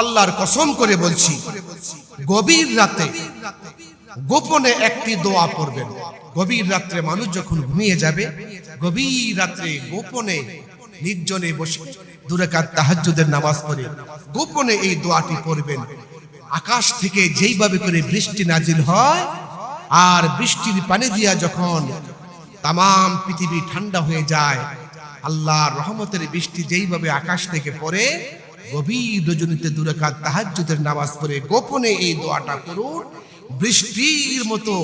আল্লাহর কসম করে বলছি, গভীর রাতে গোপনে একটি দোয়া পড়বেন। গভীর রাত্রে মানুষ যখন ঘুমিয়ে যাবে, গভীর রাত্রে গোপনে নির্জনে বসে দুরাকাত তাহাজ্জুদের নামাজ পড়ে গোপনে এই দোয়াটি পড়বেন। আকাশ থেকে যেইভাবে করে বৃষ্টি নাজিল হয়, আর বৃষ্টির পানি দিয়া যখন তাম পৃথিবী ঠান্ডা হয়ে যায়, আল্লাহর রহমতের বৃষ্টি যেইভাবে আকাশ থেকে পড়ে গভীর রজনীতে দুরাকাত তাহাজ্জুদের নামাজ পড়ে গোপনে এই দোয়াটা করুন। বৃষ্টির মতো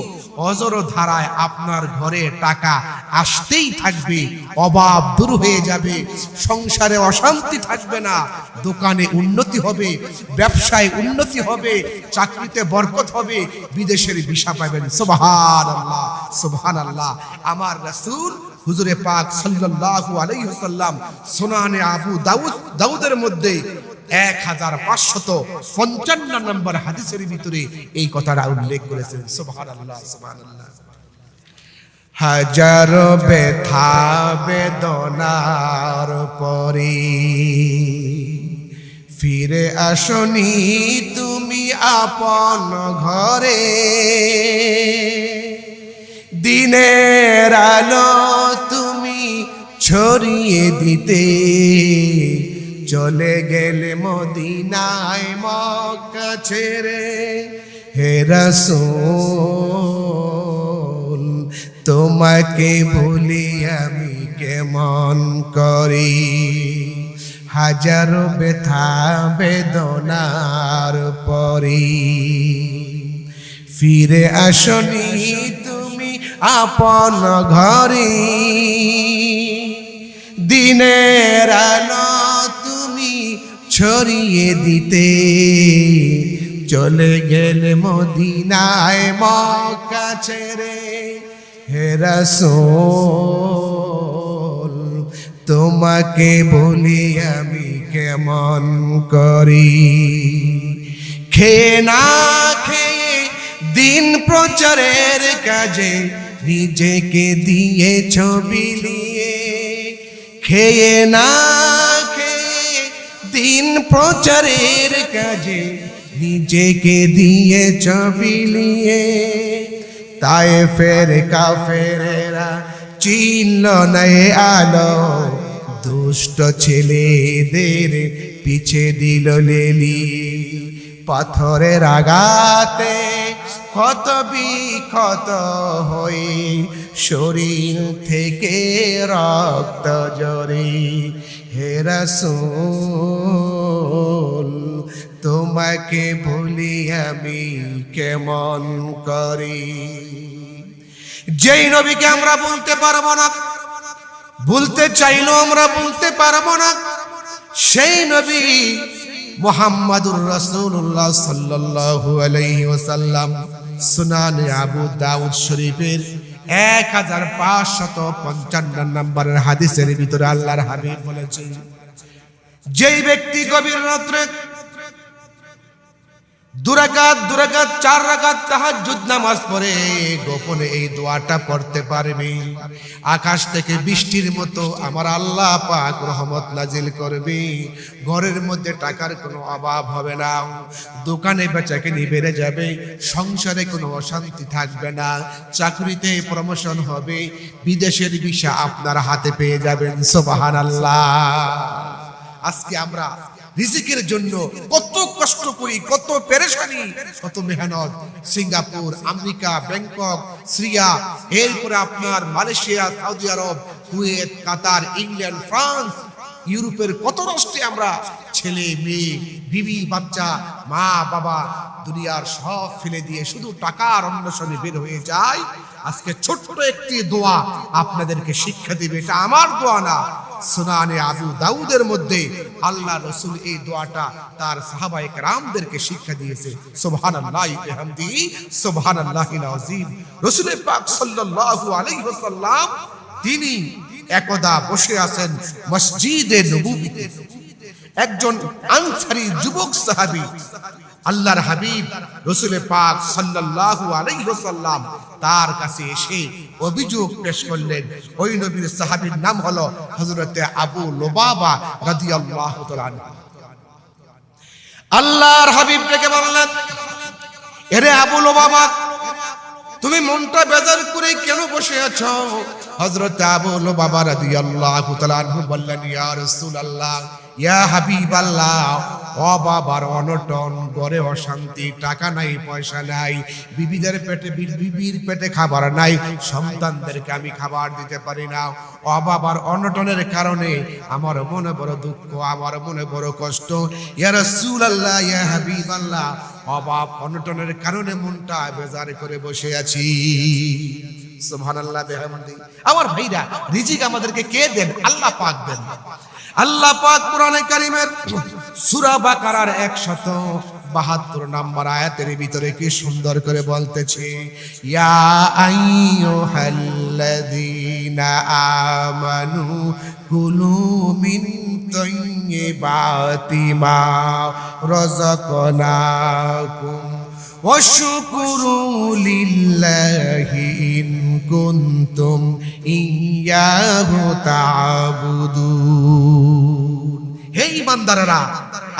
অজর ধারায় আপনার ঘরে টাকা আসতেই থাকবে, অভাব দূর হয়ে যাবে, সংসারে অশান্তি থাকবে না, দোকানে উন্নতি হবে, ব্যবসায় উন্নতি হবে, চাকরিতে বরকত হবে, বিদেশের ভিসা পাবেন। আল্লাহ আল্লাহ আমার রাসূল হুজুরে পাক সাল্লাল্লাহু আলাইহি ওয়াসাল্লাম সুনানে আবু দাউদ, দাউদের মধ্যে এক হাজার পাঁচশত পঞ্চান্ন নম্বর হাদিসের ভিতরে এই কথাটা উল্লেখ করেছেন। সুবহান আল্লাহ সুবহান আল্লাহ হাজার ব্যথা বেদনার পরে ফিরে আসনি তুমি আপন ঘরে। দিনের আলো তুমি ছড়িয়ে দিতে। চলে গেলে মদিনায় মক্কা ছেড়ে, হে রাসূল, তোমাকে ভুলি আমি কেমন করি? হাজারো ব্যথা, বেদনার পরি। ফিরে আসনি আপন ঘরে। দিনের আলো তুমি ছড়িয়ে দিতে। চলে গেলে মদিনায় মক্কা ছেড়ে। হে রাসূল, তোমাকে বলি আমি কেমন করি? খেয়ে না খেয়ে দিন প্রচারের কাজে নিজেকে দিয়ে ছবি নিয়ে খেয়ে না খেয়ে দিন প্রচারের কাজে নিজেকে দিয়ে ছবি নিয়ে তাই ফের কাফেরেরা চিনল নয় আলো। দুষ্ট ছেলেদের পিছে দিল লেলি। পাথরের আঘাতে ক্ষত বিক্ষত হয়ে শরীর থেকে রক্ত জরে হে রাসূল, তোমাকে ভুলি আমি কেমন করি? যেই নবীকে আমরা বলতে পারব না, বলতে চাইলেও আমরা বলতে পারব না, সেই নবী মোহাম্মদুর রসুল্লাহ সাল্লু আলাইহি ওসাল্লাম সুনান আবু দাউদ শরীফের এক হাজার পাঁচশত পঞ্চান্ন নম্বরের হাদিসের ভিতরে আল্লাহর হাবিব বলেছেন, যেই ব্যক্তি গভীর রাত্রে দুরাকাত দুরাকাত, চার রাকাত তাহাজ্জুদ নামাজ পড়ে। গোপনে এই দোয়াটা পড়তে পারবে। আকাশ থেকে বৃষ্টির মতো আমার আল্লাহ পাক রহমত নাজিল করবে। ঘরের মধ্যে টাকার কোনো অভাব হবে না। দোকানে বেচাকেনি বেড়ে যাবে। সংসারে কোনো অশান্তি থাকবে না। চাকরিতে প্রমোশন হবে। বিদেশের ভিসা আপনার হাতে পেয়ে যাবেন। সোবাহান আল্লাহ আজকে আমরা রিজিকের জন্য কত কষ্ট করি, কত পেরেশানি, কত মেহনত। সিঙ্গাপুর, আমেরিকা, ব্যাংকক, সিরিয়া এরপরে আপনার Malaysia, Saudi Arab, Kuwait, Qatar, England, France, ইউরোপের কত রাষ্ট্রে আমরা ছেলে, মেয়ে, বিবি, বাচ্চা, মা, বাবা, দুনিয়ার সব ফেলে দিয়ে শুধু টাকার অন্বেষণে বের হয়ে যায় আজকে ছোট্ট একটি দোয়া আপনাদেরকে শিক্ষা দিবে। এটা আমার দোয়া না, সুনানে আবু দাউদের মধ্যে আল্লাহ রসুল এই দোয়াটা তার সাহাবায়ে কেরামদেরকে শিক্ষা দিয়েছে। সুবহানাল্লাহি ওয়া বিহামদিহি সুবহানাল্লাহিল আযীম রাসূল পাক সাল্লাল্লাহু আলাইহি ওয়াসাল্লাম, তিনি একদা বসে আছেন মসজিদে নবুবিতে। একজন আনসারী যুবক সাহাবী আল্লাহর হাবিব রসুল পাক সাল্লাল্লাহু আলাইহি ওয়াসাল্লাম তার কাছে এসে অভিযোগ পেশ করলেন। ওই নবীর সাহাবীর নাম হলো হযরতে আবু লুবাবা রাদিয়াল্লাহু তাআলা আল্লাহর হাবিব ডেকে বললেন, এরে আবুল বাবা তুমি মনটা বেজার করে কেন বসে আছো? হযরত আবুল বাবা রাদিয়াল্লাহু তাআলা আনহু বললেন, ইয়া রাসূলুল্লাহ ইয়া হাবিবাল্লাহ, ও বাবার অনটন, ঘরে অশান্তি, টাকা নাই, পয়সা নাই, বিবিদের পেটে বিবির পেটে খাবার নাই, সন্তানদেরকে আমি খাবার দিতে পারি না। ও বাবার অনটনের কারণে আমার মনে বড় দুঃখ, আমার মনে বড় কষ্ট। ইয়া রাসূলুল্লাহ, ইয়া হাবিবাল্লাহ অভাব অনটনের কারণে মনটা বেজার করে বসে আছি। সুবহানাল্লাহ, বিহামদি। আমার ভাইরা, রিজিক আমাদেরকে কে দেন? আল্লাহ পাক দেন। আল্লাহ পাক পুরানে কারিমের সুরা বাকারার একশত বাহাত্তর নাম্বার আয়াতের ভিতরে কি সুন্দর করে বলতেছে, ইয়া আইয়ুহাল্লাযীনা আমানু কুলু মিন তাইয়্যিবাতি মা রাযাকনাকুম واشكروا لله إن كنتم إياه تعبدون হে ইমানদারেরা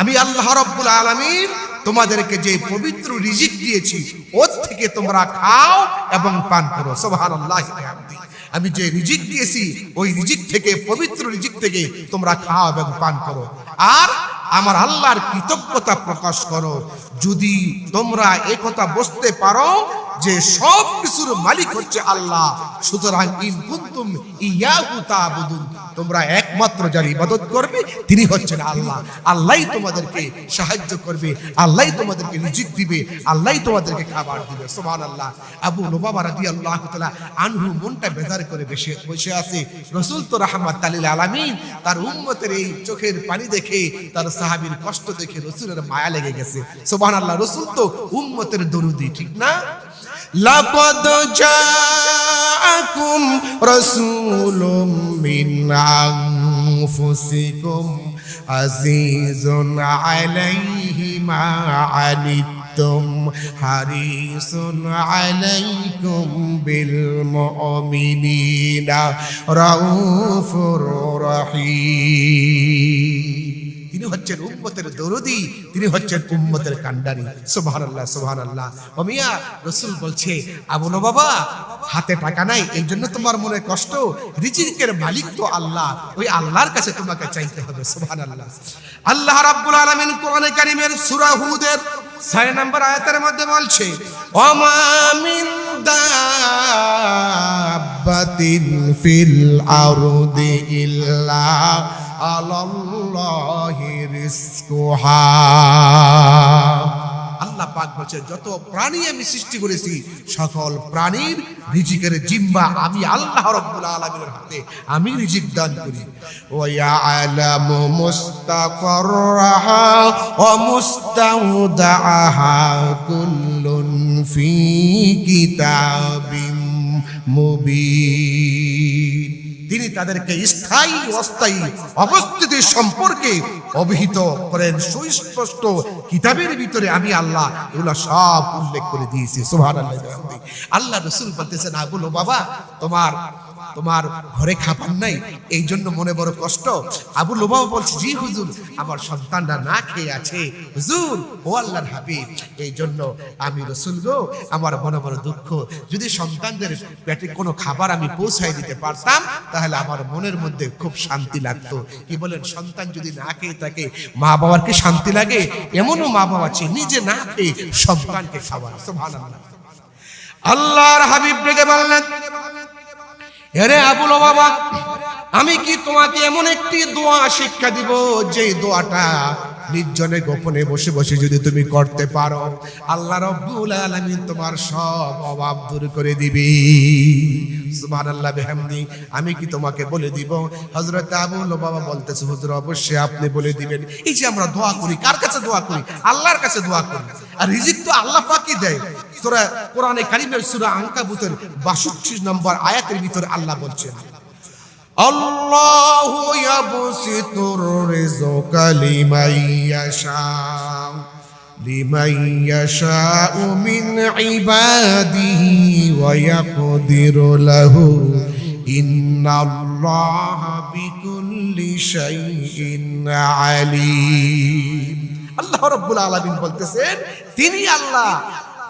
আমি আল্লাহ রব্বুল আলামিন তোমাদেরকে যে পবিত্র রিজিক দিয়েছি ওর থেকে তোমরা খাও এবং পান করো সুবহানাল্লাহি ওয়া বিহামদিহি আমি যে রিজিক দিয়েছি ওই রিজিক থেকে পবিত্র রিজিক থেকে তোমরা খাও এবং পান করো আর আমার আল্লাহর কৃতজ্ঞতা প্রকাশ করো। যদি তোমরা একথা বুঝতে পারো যে সব কিছুর মালিক হচ্ছে আল্লাহ, সুতরাং ইন কুনতুম ইয়াহু তোমরা একমাত্র যার ইবাদত করবে তিনি হচ্ছেন আল্লাহ আল্লাহই তোমাদেরকে সাহায্য করবে আল্লাহই তোমাদেরকে রিজিক দিবে আল্লাহই তোমাদেরকে খাবার দিবে সুবহানাল্লাহ আবু লুবাবা রাদিয়াল্লাহু তাআলা আনহু মনটা বেজার করে বসে বসে আছে রসুল তো রাহমাত তালিল আলামিন তার উম্মতের এই চোখের পানি দেখে তার সাহাবীর কষ্ট দেখে রসুলের মায়া লেগে গেছে সুবহানাল্লাহ রসুল তো উম্মতের দরুদি ঠিক না لقد جاءكم رسول من أنفسكم عزيز عليه ما عنتم حريص عليكم بالمؤمنين رؤوف رحيم তিনি হচ্ছেন উম্মতের দরদি, তিনি হচ্ছেন উম্মতের কান্ডারি সুবহানাল্লাহ সুবহানাল্লাহ। ও মিয়া রাসূল বলছে, আবুল বাবা, হাতে টাকা নাই এই জন্য তোমার মনে কষ্ট? রিজিকের মালিক তো আল্লাহ, ওই আল্লাহর কাছে তোমাকে চাইতে হবে, সুবহানাল্লাহ। আল্লাহ রাব্বুল আলামিন কোরআনে কারীমের সূরা হুদের 6 নম্বর আয়াতের মধ্যে বলছে, ওমা মিন দাব্বাতিন ফিল আরদি ইল্লা আল্লাহ পাক বলছে যত প্রাণী আমি সৃষ্টি করেছি, সকল প্রাণীর রিজিকের জিম্মা আমি আল্লাহ রাব্বুল আলামিনের হাতে, আমি রিজিক দান করি। ওয়া ইয়ালামু মুস্তাকররাহা ওয়া মুস্তাউদাহা কুল্লুন ফি কিতাবিম মুবিন। তিনি তাদেরকে স্থায়ী অস্থায়ী অবস্থিতি সম্পর্কে অভিহিত করেন। সুস্পষ্ট কিতাবের ভিতরে আমি আল্লাহ এগুলো সব উল্লেখ করে দিয়েছি। সুহান আল্লাহ রসুল বলতেছেন বলো বাবা, তোমার তোমার ঘরে খাবার নাই, এই জন্য মনে বড় কষ্ট। আবু লোবাও বলছে, জি হুজুর, আমার সন্তানরা না খেয়ে আছে। হুজুর, ও আল্লাহর হাবিব, এই জন্য আমি রসুল গো, আমার মনে বড় দুঃখ। যদি সন্তানদের পেটে কোনো খাবার আমি পৌঁছাই দিতে পারতাম, তাহলে আমার মনের মধ্যে খুব শান্তি লাগতো। কি বলেন, সন্তান যদি না খেয়ে থাকে মা বাবার কি শান্তি লাগে? এমনও মা বাবা আছে, নিজে না খেয়ে সন্তানকে খাবার সুবহানাল্লাহ। আল্লাহর হাবিব ডেকে বললেন এরে আবুল বাবা আমি কি তোমাকে এমন একটি দোয়া শিক্ষা দিব যে দোয়াটা নির্জনে গোপনে বসে বসে যদি তুমি করতে পারো, আল্লাহ রব্বুল আলামিন তোমার সব অভাব দূর করে দিবি। সুবহানাল্লাহ, বিহামদি, আমি কি তোমাকে বলে দিব? হযরত আবুল বাবা বলতেছে, হুজুর, অবশ্যই আপনি বলে দিবেন। এই যে আমরা দোয়া করি, কার কাছে দোয়া করি? আল্লাহর কাছে দোয়া করি। আর রিজিক তো আল্লাহ পাকই দেয়। সূরা কোরআনে কারিমের সূরা আনকাবুতের 62 নম্বর আয়াতের ভিতরে আল্লাহ বলছেন আল্লাহ ইয়াবসিতুর রিজকা লিমান ইয়াশা লিমান ইয়াশা মিন ইবাদিহি ওয়া ইয়াকদিরু লাহু, ইন্নাল্লাহ বিকুল্লি শাইইন আলীম। আল্লাহ রাব্বুল আলামিন বলতেছেন, তিনি আল্লাহ,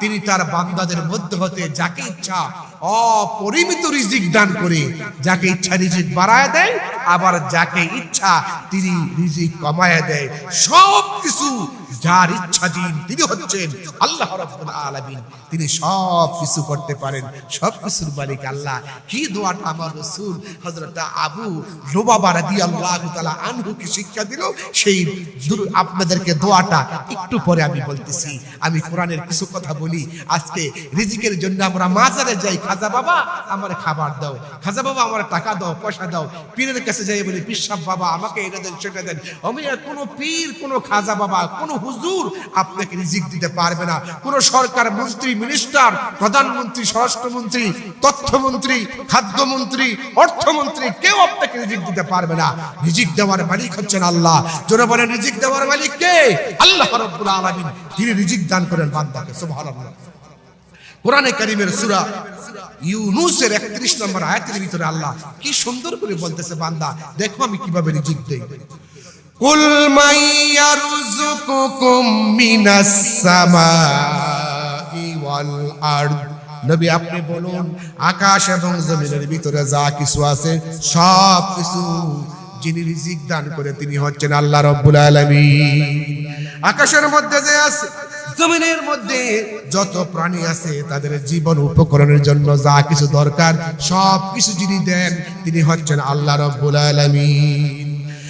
তিনি তার বান্দাদের মধ্য হতে যাকে ইচ্ছা অপরিমিত রিজিক দান করে যাকে ইচ্ছা রিজিক বাড়ায় দেয়, আবার যাকে ইচ্ছা তিনি রিজিক কমায় দেয়। সব কিছু যার ইচ্ছা দিন তিনি হচ্ছেন আল্লাহ আলামিন। তিনি সব কিছু করতে পারেন। সব কিছুর মালিক আল্লাহ। কি দোয়াটা আমার রাসূল হযরত আবু লুবাবা রাদিয়াল্লাহু তাআলা আনহু কি শিক্ষা দিল? সেই আপনাদেরকে দোয়াটা একটু পরে আমি বলতেছি। আমি কোরআনের কিছু কথা বলি। আজকে রিজিকের জন্য আমরা মাজারে যাই। খাজা বাবা, আমার খাবার দাও। খাজা বাবা, আমার টাকা দাও, পয়সা দাও। পীরের কাছে যাই বলি, পিসাব বাবা, আমাকে এটা দেন, সেটা দেন। আমি কোনো পীর, কোনো খাজা বাবা, কোনো হুজুর, আপনাকে রিজিক দিতে পারবে না। কোনো সরকার মন্ত্রী, মিনিস্টার, প্রধানমন্ত্রী, স্বরাষ্ট্রমন্ত্রী, তথ্যমন্ত্রী, খাদ্যমন্ত্রী, অর্থমন্ত্রী, কেউ আপনাকে রিজিক দিতে পারবে না। রিজিক দেওয়ার মালিক হচ্ছেন আল্লাহ। জোরে বলেন, রিজিক দেওয়ার মালিক কে? আল্লাহ রাব্বুল আলামিন। তিনি রিজিক দান করেন বান্দাকে, সুবহানাল্লাহ। কোরআনে কারিমের সূরা ইউনুসের 31 নম্বর আয়াতের ভিতরে আল্লাহ কি সুন্দর করে বলতেছে বান্দা, দেখো আমি কীভাবে রিজিক দেই। কুল ইয়ারযুকুকুম মিনাস সামাই ওয়াল আরদ। নবী, আপনি বলুন, আকাশ এবং জমিনের ভিতরে যা কিছু আছে, সব কিছু যিনি রিজিক দান করে তিনি হচ্ছেন আল্লাহ রব্বুল আলামিন। আকাশের মধ্যে যে আছে, জমিনের মধ্যে যত প্রাণী আছে, তাদের জীবন উপকরণের জন্য যা কিছু দরকার, সব কিছু যিনি দেন, তিনি হচ্ছেন আল্লাহ রব্বুল আলামিন।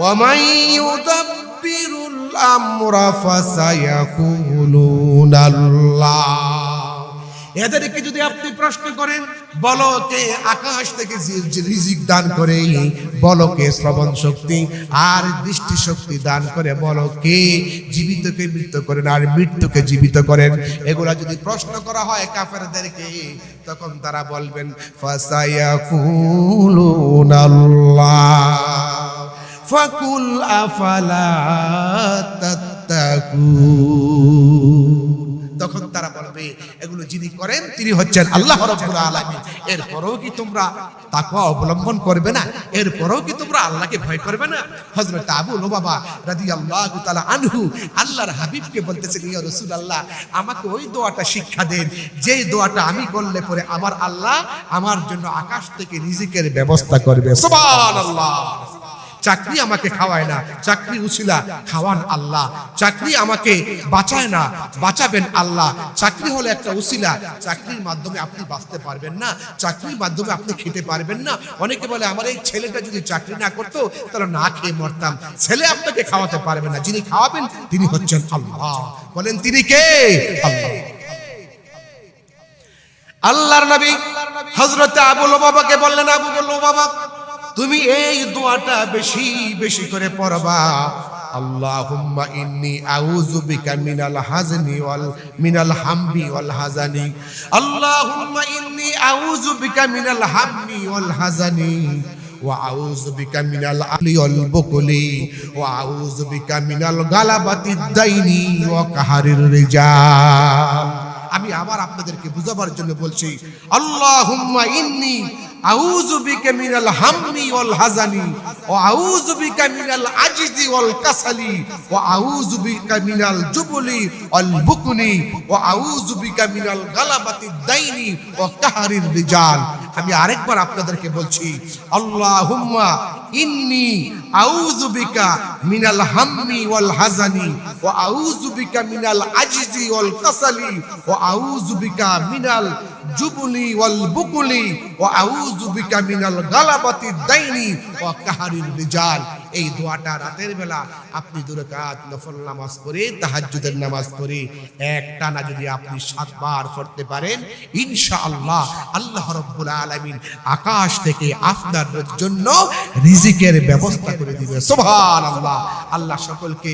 ওয়ামান ইউদাব্বিরুল আমরা ফাসায়াকুলুনা আল্লাহ এদেরকে যদি আপনি প্রশ্ন করেন বলো কে আকাশ থেকে রিজিক দান করে বলো কে শ্রবণ শক্তি আর দৃষ্টি শক্তি দান করে বলো কে জীবিতকে মৃত্যু করেন আর মৃত্যুকে জীবিত করেন। এগুলা যদি প্রশ্ন করা হয় কাফেরদেরকে, তখন তারা বলবেন, ফাসায়াকুলুনাল্লাহ। ফাকুল আফালা তখন তারা বলবে, এগুলো যিনি করেন, তিনি হচ্ছেন আল্লাহ রাব্বুল আলামিন। এরপরেও কি তোমরা তাকওয়া অবলম্বন করবে না? এরপরেও কি তোমরা আল্লাহকে ভয় করবে না? হযরত আবু লুবাবা রাদিয়াল্লাহু তাআলা আনহু আল্লাহর হাবিবকে বলতেছেন, ইয়া রাসূলুল্লাহ, আমাকে ওই দোয়াটা শিক্ষা দেন। যেই দোয়াটা আমি করলে পরে আমার আল্লাহ আমার জন্য আকাশ থেকে রিজিকের ব্যবস্থা করবে। সুবহানাল্লাহ। চাকরি আমাকে খাওয়ায় না, চাকরি উছিলা খাওয়ান আল্লাহ, চাকরি আমাকে বাঁচায় না, বাঁচাবেন আল্লাহ। চাকরি হলো একটা উছিলা চাকরির মাধ্যমে আপনি বাঁচতে পারবেন না, চাকরির মাধ্যমে আপনি খেতে পারবেন না। অনেকে বলে, আমার এই ছেলেটা যদি চাকরি না করতো, তাহলে না খেয়ে মরতাম। ছেলে আপনাকে খাওয়াতে পারবে না, যিনি খাওয়াবেন তিনি হচ্ছেন আল্লাহ। বলেন, তিনি কে? আল্লাহ। আল্লাহর নবী হযরত আবু লুবাবাকে বললেন, আবু লুবাবা তুমি এই দোয়াটা বেশি বেশি করে পড়বা আল্লাহুম্মা ইন্নী আউযু বিকা মিনাল হাজনি ওয়াল মিনাল হামবি ওয়াল হাজানি আল্লাহুম্মা ইন্নী আউযু বিকা মিনাল হামমি ওয়াল হাজানি وأعوذ بك من العقل والبخل وأعوذ بك من الغلبة الدين وقهر الرجال আমি আবার আপনাদেরকে বুঝাবার জন্য বলছি আল্লাহুম্মা ইন্নি আউযু বিকা মিনাল হাম্মি ওয়াল হাজানি ওয়া আউযু বিকা মিনাল আজজি ওয়াল কাসালি ওয়া আউযু বিকা মিনাল জুবলি ওয়াল বুকনি ওয়া আউযু বিকা মিনাল গালাবাতি দাইনি ওয়া কাহারির রিজাল। আমি আরেকবার আপনাদেরকে বলছি, আল্লাহুম্মা ইন্নি আউযু বিকা মিনাল হাম্মি ওয়াল হাজানি ওয়া আউযু বিকা মিনাল আজজি ওয়াল কাসালি ওয়া আউযু বিকা মিনাল জুবুলি ওয়াল বুকুলি ওয়া আউযু বিকা মিনাল গালাবাতি দাইনি ওয়া কাহারির রিজাল। এই দোয়াটা রাতের বেলা আপনি দুরকাত নফল নামাজ পড়ে, তাহাজ্জুদের নামাজ পড়ে একটা যদি আপনি সাতবার করতে পারেন ইনশা আল্লাহ আল্লাহ রব্বুল আলমিন আকাশ থেকে আপনার জন্য রিজিকের ব্যবস্থা করে দিবে। সোভান আল্লাহ আল্লাহ সকলকে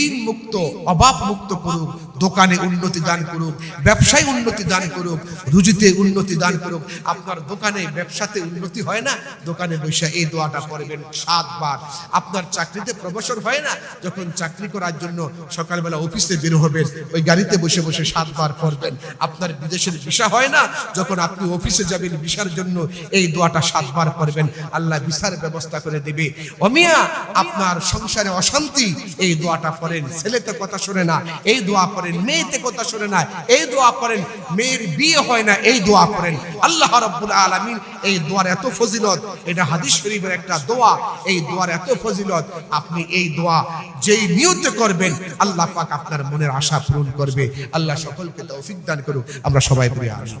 ঋণ মুক্ত অভাব মুক্ত করুক। দোকানে উন্নতি দান করুক, ব্যবসায় উন্নতি দান করুক, রুজিতে উন্নতি দান করুক, আপনার দোকানে, ব্যবসাতে উন্নতি হয় না, দোকানে বসে এই দোয়াটা পড়বেন সাতবার। আপনার চাকরিতে প্রমোশন হয় না, যখন চাকরি করার জন্য সকালবেলা অফিসে বের হবেন, ওই গাড়িতে বসে বসে সাতবার পড়বেন। আপনার বিদেশের ভিসা হয় না, যখন আপনি অফিসে যাবেন ভিসার জন্য, এই দোয়াটা সাতবার পড়বেন। আল্লাহ ভিসার ব্যবস্থা করে দিবে। অমিয়া, আপনার সংসারে অশান্তি, এই দোয়াটা পড়েন। ছেলেতে কথা শোনে না, এই দোয়া পড়েন। মেয়েতে কথা শোনে না এই দোয়া করেন, মেয়ের বিয়ে হয় না, এই দোয়া করেন। আল্লাহ রব্বুল আলমিন এই দোয়ার এত ফজিলত, এটা হাদিস শরীফের একটা দোয়া, এই দোয়ার এত ফজিলত, আপনি এই দোয়া যেই নিয়ত করবেন, আল্লাহ পাক আপনার মনের আশা পূরণ করবে। আল্লাহ সকলকে তৌফিক দান করুক। আমরা সবাই পড়ে আসি